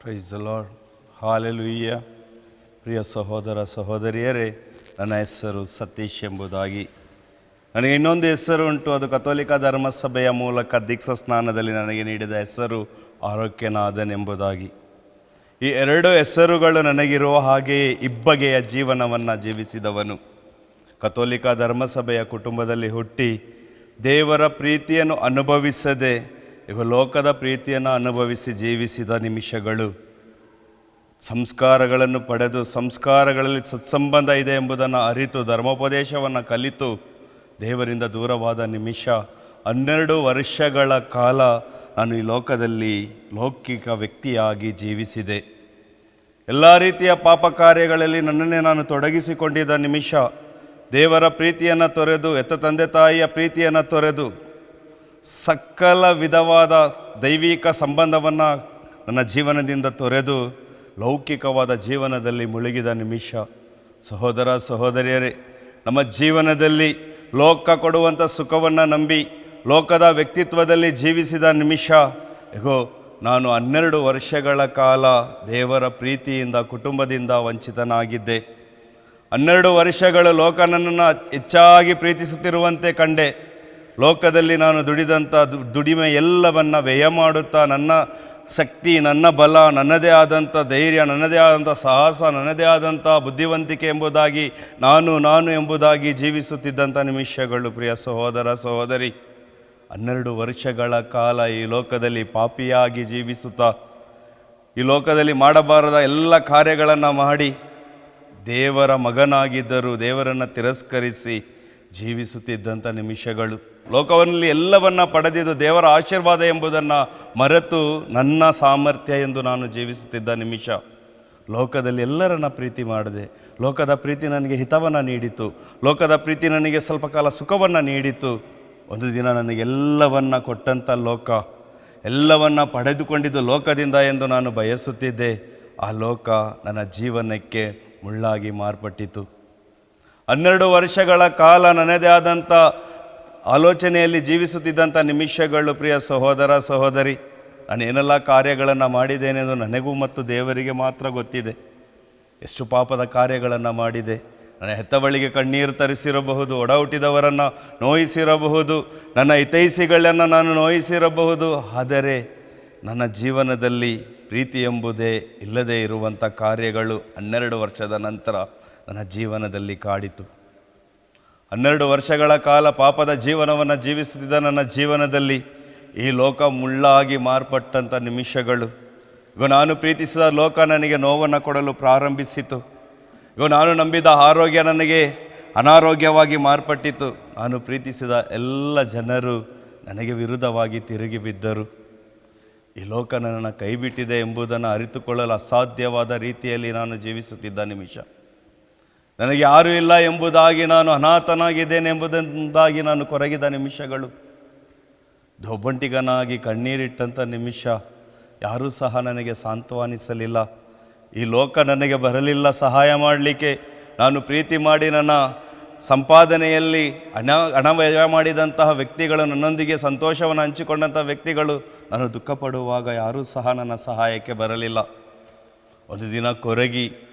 Price lord hallelujah ಪ್ರಿಯ ಸಹೋದರ ಸಹೋದರಿಯರೇ, ನನ್ನ ಹೆಸರು ಸತೀಶ್ ಎಂಬುದಾಗಿ. ನನಗೆ ಇನ್ನೊಂದು ಹೆಸರು ಉಂಟು, ಅದು ಕಥೋಲಿಕ ಧರ್ಮಸಭೆಯ ಮೂಲಕ ದೀಕ್ಷಾ ಸ್ನಾನದಲ್ಲಿ ನನಗೆ ನೀಡಿದ ಹೆಸರು ಆರೋಗ್ಯನಾಥನ್ ಎಂಬುದಾಗಿ. ಈ ಎರಡು ಹೆಸರುಗಳು ನನಗಿರುವ ಹಾಗೆಯೇ ಇಬ್ಬಗೆಯ ಜೀವನವನ್ನು ಜೀವಿಸಿದವನು. ಕಥೋಲಿಕ ಧರ್ಮಸಭೆಯ ಕುಟುಂಬದಲ್ಲಿ ಹುಟ್ಟಿ ದೇವರ ಪ್ರೀತಿಯನ್ನು ಅನುಭವಿಸದೆ ಲೋಕದ ಪ್ರೀತಿಯನ್ನು ಅನುಭವಿಸಿ ಜೀವಿಸಿದ ನಿಮಿಷಗಳು. ಸಂಸ್ಕಾರಗಳನ್ನು ಪಡೆದು ಸಂಸ್ಕಾರಗಳಲ್ಲಿ ಸತ್ಸಂಬಂಧ ಇದೆ ಎಂಬುದನ್ನು ಅರಿತು ಧರ್ಮೋಪದೇಶವನ್ನು ಕಲಿತು ದೇವರಿಂದ ದೂರವಾದ ನಿಮಿಷ. ಹನ್ನೆರಡು ವರ್ಷಗಳ ಕಾಲ ನಾನು ಈ ಲೋಕದಲ್ಲಿ ಲೌಕಿಕ ವ್ಯಕ್ತಿಯಾಗಿ ಜೀವಿಸಿದೆ. ಎಲ್ಲ ರೀತಿಯ ಪಾಪ ಕಾರ್ಯಗಳಲ್ಲಿ ನನ್ನನ್ನೇ ನಾನು ತೊಡಗಿಸಿಕೊಂಡಿದ್ದ ನಿಮಿಷ ದೇವರ ಪ್ರೀತಿಯನ್ನು ತೊರೆದು, ಎತ್ತ ತಂದೆ ತಾಯಿಯ ಪ್ರೀತಿಯನ್ನು ತೊರೆದು ಸಕಲ ವಿಧವಾದ ದೈವಿಕ ಸಂಬಂಧವನ್ನು ನನ್ನ ಜೀವನದಿಂದ ತೊರೆದು ಲೌಕಿಕವಾದ ಜೀವನದಲ್ಲಿ ಮುಳುಗಿದ ನಿಮಿಷ. ಸಹೋದರ ಸಹೋದರಿಯರೇ, ನಮ್ಮ ಜೀವನದಲ್ಲಿ ಲೋಕ ಕೊಡುವಂಥ ಸುಖವನ್ನು ನಂಬಿ, ಲೋಕದ ವ್ಯಕ್ತಿತ್ವದಲ್ಲಿ ಜೀವಿಸಿದ ನಿಮಿಷ. ಹೇಗೋ ನಾನು ಹನ್ನೆರಡು ವರ್ಷಗಳ ಕಾಲ ದೇವರ ಪ್ರೀತಿಯಿಂದ, ಕುಟುಂಬದಿಂದ ವಂಚಿತನಾಗಿದ್ದೆ. ಹನ್ನೆರಡು ವರ್ಷಗಳು ಲೋಕ ನನ್ನನ್ನು ಹೆಚ್ಚಾಗಿ ಪ್ರೀತಿಸುತ್ತಿರುವಂತೆ ಕಂಡೆ. ಲೋಕದಲ್ಲಿ ನಾನು ದುಡಿದಂಥ ದುಡಿಮೆ ಎಲ್ಲವನ್ನ ವ್ಯಯ ಮಾಡುತ್ತಾ ನನ್ನ ಶಕ್ತಿ, ನನ್ನ ಬಲ, ನನ್ನದೇ ಆದಂಥ ಧೈರ್ಯ, ನನ್ನದೇ ಆದಂಥ ಸಾಹಸ, ನನ್ನದೇ ಆದಂಥ ಬುದ್ಧಿವಂತಿಕೆ ಎಂಬುದಾಗಿ ನಾನು ನಾನು ಎಂಬುದಾಗಿ ಜೀವಿಸುತ್ತಿದ್ದಂಥ ನಿಮಿಷಗಳು ಪ್ರಿಯ ಸಹೋದರ ಸಹೋದರಿ. ಹನ್ನೆರಡು ವರ್ಷಗಳ ಕಾಲ ಈ ಲೋಕದಲ್ಲಿ ಪಾಪಿಯಾಗಿ ಜೀವಿಸುತ್ತಾ, ಈ ಲೋಕದಲ್ಲಿ ಮಾಡಬಾರದ ಎಲ್ಲ ಕಾರ್ಯಗಳನ್ನು ಮಾಡಿ ದೇವರ ಮಗನಾಗಿದ್ದರೂ ದೇವರನ್ನು ತಿರಸ್ಕರಿಸಿ ಜೀವಿಸುತ್ತಿದ್ದಂಥ ನಿಮಿಷಗಳು. ಲೋಕದಲ್ಲಿ ಎಲ್ಲವನ್ನ ಪಡೆದಿದ್ದು ದೇವರ ಆಶೀರ್ವಾದ ಎಂಬುದನ್ನು ಮರೆತು ನನ್ನ ಸಾಮರ್ಥ್ಯ ಎಂದು ನಾನು ಜೀವಿಸುತ್ತಿದ್ದ ನಿಮಿಷ. ಲೋಕದಲ್ಲಿ ಎಲ್ಲರನ್ನ ಪ್ರೀತಿ ಮಾಡಿದೆ. ಲೋಕದ ಪ್ರೀತಿ ನನಗೆ ಹಿತವನ್ನು ನೀಡಿತು ಲೋಕದ ಪ್ರೀತಿ ನನಗೆ ಸ್ವಲ್ಪ ಕಾಲ ಸುಖವನ್ನು ನೀಡಿತು ಒಂದು ದಿನ ನನಗೆ ಎಲ್ಲವನ್ನ ಕೊಟ್ಟಂಥ ಲೋಕ, ಎಲ್ಲವನ್ನ ಪಡೆದುಕೊಂಡಿದ್ದು ಲೋಕದಿಂದ ಎಂದು ನಾನು ಬಯಸುತ್ತಿದ್ದೆ. ಆ ಲೋಕ ನನ್ನ ಜೀವನಕ್ಕೆ ಮುಳ್ಳಾಗಿ ಮಾರ್ಪಟ್ಟಿತು. ಹನ್ನೆರಡು ವರ್ಷಗಳ ಕಾಲ ನನ್ನದೇ ಆದಂಥ ಆಲೋಚನೆಯಲ್ಲಿ ಜೀವಿಸುತ್ತಿದ್ದಂಥ ನಿಮಿಷಗಳು, ಪ್ರಿಯ ಸಹೋದರ, ಸಹೋದರಿ. ನಾನೇನೆಲ್ಲ ಕಾರ್ಯಗಳನ್ನು ಮಾಡಿದ್ದೇನೆಂದು ನನಗೂ ಮತ್ತು ದೇವರಿಗೆ ಮಾತ್ರ ಗೊತ್ತಿದೆ. ಎಷ್ಟು ಪಾಪದ ಕಾರ್ಯಗಳನ್ನು ಮಾಡಿದೆ. ನನ್ನ ಹೆತ್ತವಳಿಗೆ ಕಣ್ಣೀರು ತರಿಸಿರಬಹುದು ಒಡ ಹುಟ್ಟಿದವರನ್ನು ನೋಯಿಸಿರಬಹುದು, ನನ್ನ ಹಿತೈಸಿಗಳನ್ನು ನಾನು ನೋಯಿಸಿರಬಹುದು. ಆದರೆ ನನ್ನ ಜೀವನದಲ್ಲಿ ಪ್ರೀತಿ ಎಂಬುದೇ ಇಲ್ಲದೇ ಇರುವಂಥ ಕಾರ್ಯಗಳು ಹನ್ನೆರಡು ವರ್ಷದ ನಂತರ ನನ್ನ ಜೀವನದಲ್ಲಿ ಕಾಡಿತು. ಹನ್ನೆರಡು ವರ್ಷಗಳ ಕಾಲ ಪಾಪದ ಜೀವನವನ್ನು ಜೀವಿಸುತ್ತಿದ್ದ ನನ್ನ ಜೀವನದಲ್ಲಿ ಈ ಲೋಕ ಮುಳ್ಳಾಗಿ ಮಾರ್ಪಟ್ಟಂಥ ನಿಮಿಷಗಳು. ಇಗೋ, ನಾನು ಪ್ರೀತಿಸಿದ ಲೋಕ ನನಗೆ ನೋವನ್ನು ಕೊಡಲು ಪ್ರಾರಂಭಿಸಿತು. ಇಗೋ, ನಾನು ನಂಬಿದ ಆರೋಗ್ಯ ನನಗೆ ಅನಾರೋಗ್ಯವಾಗಿ ಮಾರ್ಪಟ್ಟಿತು. ನಾನು ಪ್ರೀತಿಸಿದ ಎಲ್ಲ ಜನರು ನನಗೆ ವಿರುದ್ಧವಾಗಿ ತಿರುಗಿ ಬಿದ್ದರು. ಈ ಲೋಕ ನನ್ನನ್ನು ಕೈಬಿಟ್ಟಿದೆ ಎಂಬುದನ್ನು ಅರಿತುಕೊಳ್ಳಲು ಅಸಾಧ್ಯವಾದ ರೀತಿಯಲ್ಲಿ ನಾನು ಜೀವಿಸುತ್ತಿದ್ದ ನಿಮಿಷ. ನನಗೆ ಯಾರೂ ಇಲ್ಲ ಎಂಬುದಾಗಿ ನಾನು ಅನಾಥನಾಗಿದ್ದೇನೆ ಎಂಬುದಾಗಿ ನಾನು ಕೊರಗಿದ ನಿಮಿಷಗಳು. ದೊಬ್ಬಂಟಿಗನಾಗಿ ಕಣ್ಣೀರಿಟ್ಟಂಥ ನಿಮಿಷ ಯಾರೂ ಸಹ ನನಗೆ ಸಾಂತ್ವನಿಸಲಿಲ್ಲ. ಈ ಲೋಕ ನನಗೆ ಬರಲಿಲ್ಲ, ಸಹಾಯ ಮಾಡಲಿಕ್ಕೆ ನಾನು ಪ್ರೀತಿ ಮಾಡಿ ನನ್ನ ಸಂಪಾದನೆಯಲ್ಲಿ ಹಣ ಹಣ ವ್ಯಯ ಮಾಡಿದಂತಹ ವ್ಯಕ್ತಿಗಳು, ನನ್ನೊಂದಿಗೆ ಸಂತೋಷವನ್ನು ಹಂಚಿಕೊಂಡಂಥ ವ್ಯಕ್ತಿಗಳು, ನಾನು ದುಃಖ ಪಡುವಾಗ ಯಾರೂ ಸಹ ನನ್ನ ಸಹಾಯಕ್ಕೆ ಬರಲಿಲ್ಲ. ಒಂದು ದಿನ ಕೊರಗಿ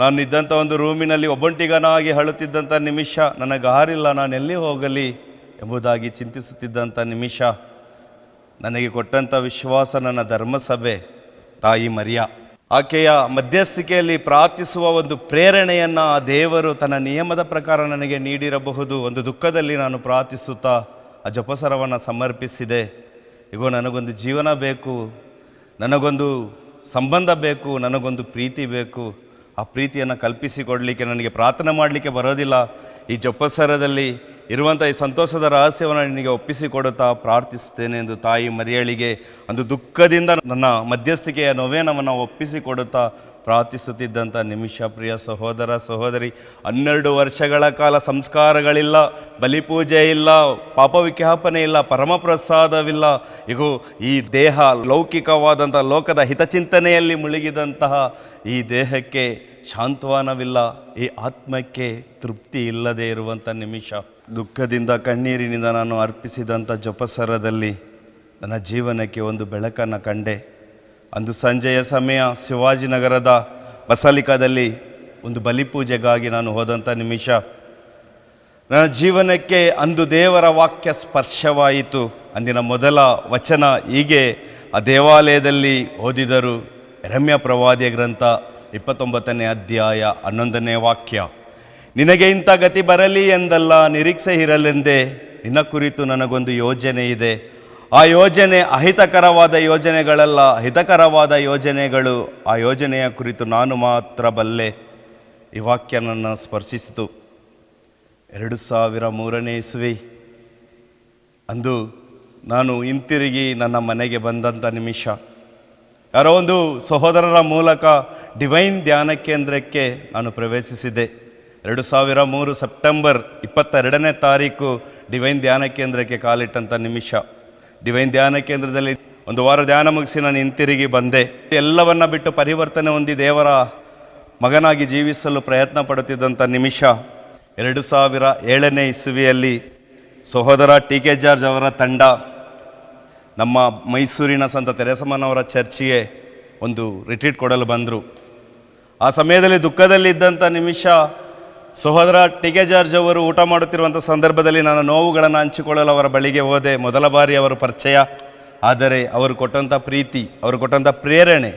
ನಾನು ಇದ್ದಂಥ ಒಂದು ರೂಮಿನಲ್ಲಿ ಒಬ್ಬಂಟಿಗನಾಗಿ ಹಳುತ್ತಿದ್ದಂಥ ನಿಮಿಷ ನನಗೆ ಹಾರಿಲ್ಲ ನಾನು ಎಲ್ಲಿ ಹೋಗಲಿ ಎಂಬುದಾಗಿ ಚಿಂತಿಸುತ್ತಿದ್ದಂಥ ನಿಮಿಷ. ನನಗೆ ಕೊಟ್ಟಂಥ ವಿಶ್ವಾಸ ನನ್ನ ಧರ್ಮಸಭೆ, ತಾಯಿ ಮರಿಯ. ಆಕೆಯ ಮಧ್ಯಸ್ಥಿಕೆಯಲ್ಲಿ ಪ್ರಾರ್ಥಿಸುವ ಒಂದು ಪ್ರೇರಣೆಯನ್ನು ಆ ದೇವರು ತನ್ನ ನಿಯಮದ ಪ್ರಕಾರ ನನಗೆ ನೀಡಿರಬಹುದು. ಒಂದು ದುಃಖದಲ್ಲಿ ನಾನು ಪ್ರಾರ್ಥಿಸುತ್ತಾ ಆ ಜಪಸರವನ್ನು ಸಮರ್ಪಿಸಿದೆ. ಇಗೋ, ನನಗೊಂದು ಜೀವನ ಬೇಕು, ನನಗೊಂದು ಸಂಬಂಧ ಬೇಕು, ನನಗೊಂದು ಪ್ರೀತಿ ಬೇಕು. ಆ ಪ್ರೀತಿಯನ್ನು ಕಲ್ಪಿಸಿಕೊಡಲಿಕ್ಕೆ ನನಗೆ ಪ್ರಾರ್ಥನೆ ಮಾಡಲಿಕ್ಕೆ ಬರೋದಿಲ್ಲ. ಈ ಜಪಸರದಲ್ಲಿ ಇರುವಂಥ ಈ ಸಂತೋಷದ ರಹಸ್ಯವನ್ನು ನಿನಗೆ ಒಪ್ಪಿಸಿಕೊಡುತ್ತಾ ಪ್ರಾರ್ಥಿಸ್ತೇನೆ ಎಂದು ತಾಯಿ ಮರಿಯಳಿಗೆ ಒಂದು ದುಃಖದಿಂದ ನನ್ನ ಮಧ್ಯಸ್ಥಿಕೆಯ ನೋವೇನವನ್ನು ಒಪ್ಪಿಸಿಕೊಡುತ್ತಾ ಪ್ರಾರ್ಥಿಸುತ್ತಿದ್ದಂಥ ನಿಮಿಷ ಪ್ರಿಯ ಸಹೋದರ ಸಹೋದರಿ, ಹನ್ನೆರಡು ವರ್ಷಗಳ ಕಾಲ ಸಂಸ್ಕಾರಗಳಿಲ್ಲ, ಬಲಿಪೂಜೆ ಇಲ್ಲ, ಪಾಪ ಇಲ್ಲ ಇಲ್ಲ ಪರಮಪ್ರಸಾದವಿಲ್ಲ ಇಗೋ, ಈ ದೇಹ ಲೌಕಿಕವಾದಂಥ ಲೋಕದ ಹಿತಚಿಂತನೆಯಲ್ಲಿ ಮುಳುಗಿದಂತಹ ಈ ದೇಹಕ್ಕೆ ಶಾಂತವಾನವಿಲ್ಲ, ಈ ಆತ್ಮಕ್ಕೆ ತೃಪ್ತಿ ಇಲ್ಲದೆ ಇರುವಂಥ ನಿಮಿಷ. ದುಃಖದಿಂದ ಕಣ್ಣೀರಿನಿಂದ ನಾನು ಅರ್ಪಿಸಿದಂಥ ಜಪಸರದಲ್ಲಿ ನನ್ನ ಜೀವನಕ್ಕೆ ಒಂದು ಬೆಳಕನ್ನು ಕಂಡೆ. ಅಂದು ಸಂಜೆಯ ಸಮಯ ಶಿವಾಜಿನಗರದ ಬಸಲಿಕಾದಲ್ಲಿ ಒಂದು ಬಲಿಪೂಜೆಗಾಗಿ ನಾನು ಹೋದಂಥ ನಿಮಿಷ. ನನ್ನ ಜೀವನಕ್ಕೆ ಅಂದು ದೇವರ ವಾಕ್ಯ ಸ್ಪರ್ಶವಾಯಿತು. ಅಂದಿನ ಮೊದಲ ವಚನ ಹೀಗೆ, ಆ ದೇವಾಲಯದಲ್ಲಿ ಓದಿದರು ರಮ್ಯ ಪ್ರವಾದಿಯ ಗ್ರಂಥ ಇಪ್ಪತ್ತೊಂಬತ್ತನೇ ಅಧ್ಯಾಯ ಹನ್ನೊಂದನೇ ವಾಕ್ಯ. ನಿನಗೆ ಇಂಥ ಗತಿ ಬರಲಿ ಎಂದಲ್ಲ, ನಿರೀಕ್ಷೆ ಇರಲೆಂದೇ, ನಿನ್ನ ಕುರಿತು ನನಗೊಂದು ಯೋಜನೆ ಇದೆ. ಆ ಯೋಜನೆ ಅಹಿತಕರವಾದ ಯೋಜನೆಗಳಲ್ಲ, ಹಿತಕರವಾದ ಯೋಜನೆಗಳು. ಆ ಯೋಜನೆಯ ಕುರಿತು ನಾನು ಮಾತ್ರ ಬಲ್ಲೆ ಈ ವಾಕ್ಯ ನನ್ನ ಸ್ಪರ್ಶಿಸಿತು. ಎರಡು ಸಾವಿರ ಮೂರನೇ ಇಸ್ವಿ. ಅಂದು ನಾನು ಹಿಂತಿರುಗಿ ನನ್ನ ಮನೆಗೆ ಬಂದಂಥ ನಿಮಿಷ. ಯಾರೋ ಒಂದು ಸಹೋದರರ ಮೂಲಕ ಡಿವೈನ್ ಧ್ಯಾನ ಕೇಂದ್ರಕ್ಕೆ ನಾನು ಪ್ರವೇಶಿಸಿದೆ ಎರಡು ಸಾವಿರ ಮೂರು ಸೆಪ್ಟೆಂಬರ್ ಇಪ್ಪತ್ತೆರಡನೇ ತಾರೀಕು ಡಿವೈನ್ ಧ್ಯಾನ ಕೇಂದ್ರಕ್ಕೆ ಕಾಲಿಟ್ಟಂಥ ನಿಮಿಷ. ಡಿವೈನ್ ಧ್ಯಾನ ಕೇಂದ್ರದಲ್ಲಿ ಒಂದು ವಾರ ಧ್ಯಾನ ಮುಗಿಸಿ ನಾನು ಹಿಂತಿರುಗಿ ಬಂದೆ. ಎಲ್ಲವನ್ನ ಬಿಟ್ಟು ಪರಿವರ್ತನೆ ಹೊಂದಿ ದೇವರ ಮಗನಾಗಿ ಜೀವಿಸಲು ಪ್ರಯತ್ನ ಪಡುತ್ತಿದ್ದಂಥ ನಿಮಿಷ. ಎರಡು ಸಾವಿರ ಏಳನೇ ಇಸುವಿಯಲ್ಲಿ ಸಹೋದರ ಟಿ ಕೆ ಜಾರ್ಜ್ ಅವರ ತಂಡ ನಮ್ಮ ಮೈಸೂರಿನ ಸಂತ ತೆರೆಸಮ್ಮನವರ ಚರ್ಚಿಗೆ ಒಂದು ರಿಟ್ರೀಟ್ ಕೊಡಲು ಬಂದರು. ಆ ಸಮಯದಲ್ಲಿ ದುಃಖದಲ್ಲಿದ್ದಂಥ ನಿಮಿಷ ಸಹೋದರ ಟಿ ಕೆ ಜಾರ್ಜ್ ಅವರು ಊಟ ಮಾಡುತ್ತಿರುವಂಥ ಸಂದರ್ಭದಲ್ಲಿ ನನ್ನ ನೋವುಗಳನ್ನು ಹಂಚಿಕೊಳ್ಳಲು ಅವರ ಬಳಿಗೆ ಹೋದೆ. ಮೊದಲ ಬಾರಿ ಅವರು ಪರಿಚಯ. ಆದರೆ ಅವರು ಕೊಟ್ಟಂಥ ಪ್ರೀತಿ, ಅವರು ಕೊಟ್ಟಂಥ ಪ್ರೇರಣೆ,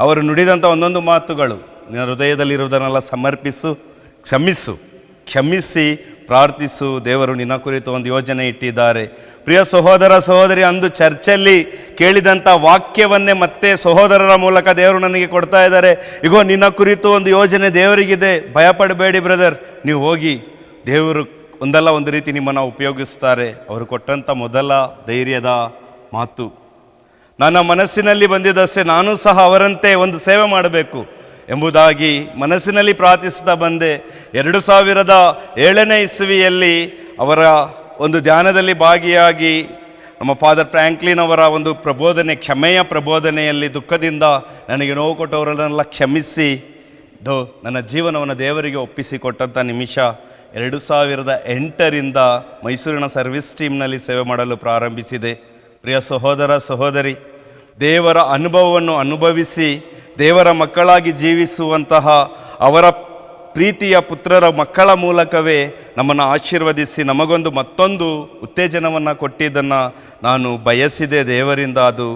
ಅವರು ನುಡಿದಂಥ ಒಂದೊಂದು ಮಾತುಗಳು ನಿನ್ನ ಹೃದಯದಲ್ಲಿರುವುದನ್ನೆಲ್ಲ ಸಮರ್ಪಿಸು, ಕ್ಷಮಿಸು, ಕ್ಷಮಿಸಿ ಪ್ರಾರ್ಥಿಸು. ದೇವರು ನಿನ್ನ ಕುರಿತು ಒಂದು ಯೋಜನೆ ಇಟ್ಟಿದ್ದಾರೆ. ಪ್ರಿಯ ಸಹೋದರ ಸಹೋದರಿ, ಅಂದು ಚರ್ಚಲ್ಲಿ ಕೇಳಿದಂಥ ವಾಕ್ಯವನ್ನೇ ಮತ್ತೆ ಸಹೋದರರ ಮೂಲಕ ದೇವರು ನನಗೆ ಕೊಡ್ತಾ ಇದ್ದಾರೆ. ಇಗೋ, ನಿನ್ನ ಕುರಿತು ಒಂದು ಯೋಜನೆ ದೇವರಿಗಿದೆ. ಭಯಪಡಬೇಡಿ ಬ್ರದರ್. ನೀವು ಹೋಗಿ ದೇವರು ಒಂದಲ್ಲ ಒಂದು ರೀತಿ ನಿಮ್ಮನ್ನು ಉಪಯೋಗಿಸ್ತಾರೆ. ಅವರು ಕೊಟ್ಟಂಥ ಮೊದಲ ಧೈರ್ಯದ ಮಾತು. ನನ್ನ ಮನಸ್ಸಿನಲ್ಲಿ ಬಂದಿದ್ದಷ್ಟೇ ನಾನು ಸಹ ಅವರಂತೆ ಒಂದು ಸೇವೆ ಮಾಡಬೇಕು ಎಂಬುದಾಗಿ ಮನಸ್ಸಿನಲ್ಲಿ ಪ್ರಾರ್ಥಿಸುತ್ತಾ ಬಂದೆ. ಎರಡು ಸಾವಿರದ ಏಳನೇ ಇಸ್ವಿಯಲ್ಲಿ ಅವರ ಒಂದು ಧ್ಯಾನದಲ್ಲಿ ಭಾಗಿಯಾಗಿ ನಮ್ಮ ಫಾದರ್ ಫ್ರ್ಯಾಂಕ್ಲಿನ್ ಅವರ ಒಂದು ಪ್ರಬೋಧನೆ, ಕ್ಷಮೆಯ ಪ್ರಬೋಧನೆಯಲ್ಲಿ ದುಃಖದಿಂದ ನನಗೆ ನೋವು ಕೊಟ್ಟವರನ್ನೆಲ್ಲ ಕ್ಷಮಿಸಿ ದೋ ನನ್ನ ಜೀವನವನ್ನು ದೇವರಿಗೆ ಒಪ್ಪಿಸಿಕೊಟ್ಟಂಥ ನಿಮಿಷ ಎರಡು ಸಾವಿರದ ಎಂಟರಿಂದ ಮೈಸೂರಿನ ಸರ್ವಿಸ್ ಟೀಮ್ನಲ್ಲಿ ಸೇವೆ ಮಾಡಲು ಪ್ರಾರಂಭಿಸಿದೆ. ಪ್ರಿಯ ಸಹೋದರ, ಸಹೋದರಿ, ದೇವರ ಅನುಭವವನ್ನು ಅನುಭವಿಸಿ, ದೇವರ ಮಕ್ಕಳಾಗಿ ಜೀವಿಸುವಂತಹ ಅವರ ಪ್ರೀತಿಯ ಪುತ್ರರ ಮಕ್ಕಳ ಮೂಲಕವೇ ನಮ್ಮನ್ನು ಆಶೀರ್ವದಿಸಿ ನಮಗೊಂದು ಮತ್ತೊಂದು ಉತ್ತೇಜನವನ್ನು ಕೊಟ್ಟಿದ್ದನ್ನು ನಾನು ಬಯಸಿದೆ ದೇವರಿಂದ. ಅದು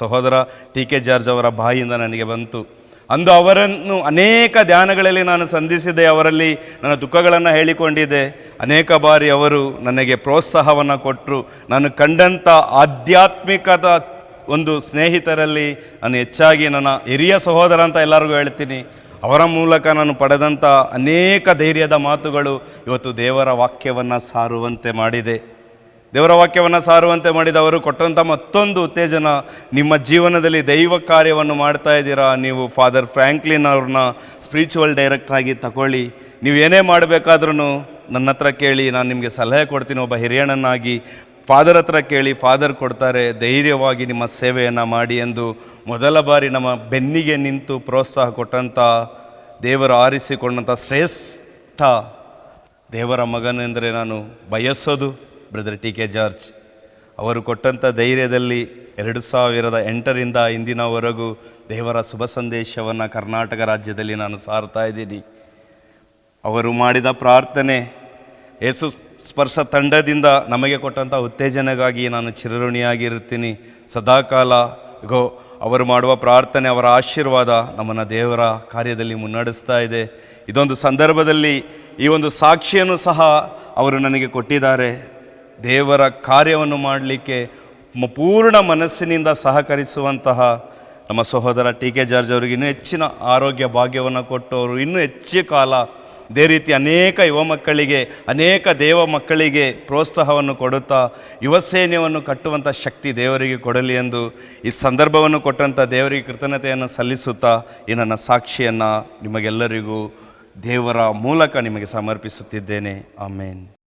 ಸಹೋದರ ಟಿ ಕೆ ಜಾರ್ಜ್ ಅವರ ಬಾಯಿಯಿಂದ ನನಗೆ ಬಂತು. ಅಂದು ಅವರನ್ನು ಅನೇಕ ಧ್ಯಾನಗಳಲ್ಲಿ ನಾನು ಸಂಧಿಸಿದೆ, ಅವರಲ್ಲಿ ನನ್ನ ದುಃಖಗಳನ್ನು ಹೇಳಿಕೊಂಡಿದೆ. ಅನೇಕ ಬಾರಿ ಅವರು ನನಗೆ ಪ್ರೋತ್ಸಾಹವನ್ನು ಕೊಟ್ಟರು ನಾನು ಕಂಡಂಥ ಆಧ್ಯಾತ್ಮಿಕದ ಒಂದು ಸ್ನೇಹಿತರಲ್ಲಿ ನಾನು ಹೆಚ್ಚಾಗಿ ನನ್ನ ಹಿರಿಯ ಸಹೋದರ ಅಂತ ಎಲ್ಲರಿಗೂ ಹೇಳ್ತೀನಿ. ಅವರ ಮೂಲಕ ನಾನು ಪಡೆದಂಥ ಅನೇಕ ಧೈರ್ಯದ ಮಾತುಗಳು ಇವತ್ತು ದೇವರ ವಾಕ್ಯವನ್ನು ಸಾರುವಂತೆ ಮಾಡಿದೆ. ದೇವರ ವಾಕ್ಯವನ್ನು ಸಾರುವಂತೆ ಮಾಡಿದವರು ಕೊಟ್ಟಂಥ ಮತ್ತೊಂದು ಉತ್ತೇಜನ, ನಿಮ್ಮ ಜೀವನದಲ್ಲಿ ದೈವ ಕಾರ್ಯವನ್ನು ಮಾಡ್ತಾ ಇದ್ದೀರಾ, ನೀವು ಫಾದರ್ ಫ್ರ್ಯಾಂಕ್ಲಿನ್ ಅವ್ರನ್ನ ಸ್ಪಿರಿಚುವಲ್ ಡೈರೆಕ್ಟರ್ ಆಗಿ ತಗೊಳ್ಳಿ. ನೀವು ಏನೇ ಮಾಡಬೇಕಾದ್ರೂ ನನ್ನ ಹತ್ರ ಕೇಳಿ, ನಾನು ನಿಮಗೆ ಸಲಹೆ ಕೊಡ್ತೀನಿ, ಒಬ್ಬ ಹಿರಿಯಣ್ಣನಾಗಿ ಫಾದರ್ ಹತ್ರ ಕೇಳಿ ಫಾದರ್ ಕೊಡ್ತಾರೆ, ಧೈರ್ಯವಾಗಿ ನಿಮ್ಮ ಸೇವೆಯನ್ನು ಮಾಡಿ ಎಂದು ಮೊದಲ ಬಾರಿ ನಮ್ಮ ಬೆನ್ನಿಗೆ ನಿಂತು ಪ್ರೋತ್ಸಾಹ ಕೊಟ್ಟಂಥ ದೇವರು ಆರಿಸಿಕೊಂಡಂಥ ಶ್ರೇಷ್ಠ ದೇವರ ಮಗನೆಂದರೆ ನಾನು ಬಯಸೋದು, ಬ್ರದರ್ ಟಿ ಕೆ ಜಾರ್ಜ್. ಅವರು ಕೊಟ್ಟಂಥ ಧೈರ್ಯದಲ್ಲಿ ಎರಡು ಸಾವಿರದ ಎಂಟರಿಂದ ಇಂದಿನವರೆಗೂ ದೇವರ ಶುಭ ಸಂದೇಶವನ್ನು ಕರ್ನಾಟಕ ರಾಜ್ಯದಲ್ಲಿ ನಾನು ಸಾರ್ತಾ ಇದ್ದೀನಿ. ಅವರು ಮಾಡಿದ ಪ್ರಾರ್ಥನೆ, ಯೇಸು ಸ್ಪರ್ಶ ತಂಡದಿಂದ ನಮಗೆ ಕೊಟ್ಟಂಥ ಉತ್ತೇಜನೆಗಾಗಿ ನಾನು ಚಿರಋಣಿಯಾಗಿರುತ್ತೀನಿ. ಸದಾಕಾಲ ಗೋ, ಅವರು ಮಾಡುವ ಪ್ರಾರ್ಥನೆ, ಅವರ ಆಶೀರ್ವಾದ ನಮ್ಮನ್ನು ದೇವರ ಕಾರ್ಯದಲ್ಲಿ ಮುನ್ನಡೆಸ್ತಾ ಇದೆ. ಇದೊಂದು ಸಂದರ್ಭದಲ್ಲಿ ಈ ಒಂದು ಸಾಕ್ಷಿಯನ್ನು ಸಹ ಅವರು ನನಗೆ ಕೊಟ್ಟಿದ್ದಾರೆ. ದೇವರ ಕಾರ್ಯವನ್ನು ಮಾಡಲಿಕ್ಕೆ ಪೂರ್ಣ ಮನಸ್ಸಿನಿಂದ ಸಹಕರಿಸುವಂತಹ ನಮ್ಮ ಸಹೋದರ ಟಿ ಕೆ ಜಾರ್ಜ್ ಅವರಿಗೆ ಇನ್ನೂ ಹೆಚ್ಚಿನ ಆರೋಗ್ಯ ಭಾಗ್ಯವನ್ನು ಕೊಟ್ಟು ಅವರು ಇನ್ನೂ ಹೆಚ್ಚು ಕಾಲ ಇದೇ ರೀತಿ ಅನೇಕ ಯುವ ಮಕ್ಕಳಿಗೆ, ಅನೇಕ ದೇವ ಮಕ್ಕಳಿಗೆ ಪ್ರೋತ್ಸಾಹವನ್ನು ಕೊಡುತ್ತಾ ಯುವ ಸೈನ್ಯವನ್ನು ಕಟ್ಟುವಂಥ ಶಕ್ತಿ ದೇವರಿಗೆ ಕೊಡಲಿ ಎಂದು ಈ ಸಂದರ್ಭವನ್ನು ಕೊಟ್ಟಂಥ ದೇವರಿಗೆ ಕೃತಜ್ಞತೆಯನ್ನು ಸಲ್ಲಿಸುತ್ತಾ ಈ ನನ್ನ ಸಾಕ್ಷಿಯನ್ನು ನಿಮಗೆಲ್ಲರಿಗೂ ದೇವರ ಮೂಲಕ ನಿಮಗೆ ಸಮರ್ಪಿಸುತ್ತಿದ್ದೇನೆ. ಆಮೇನ್.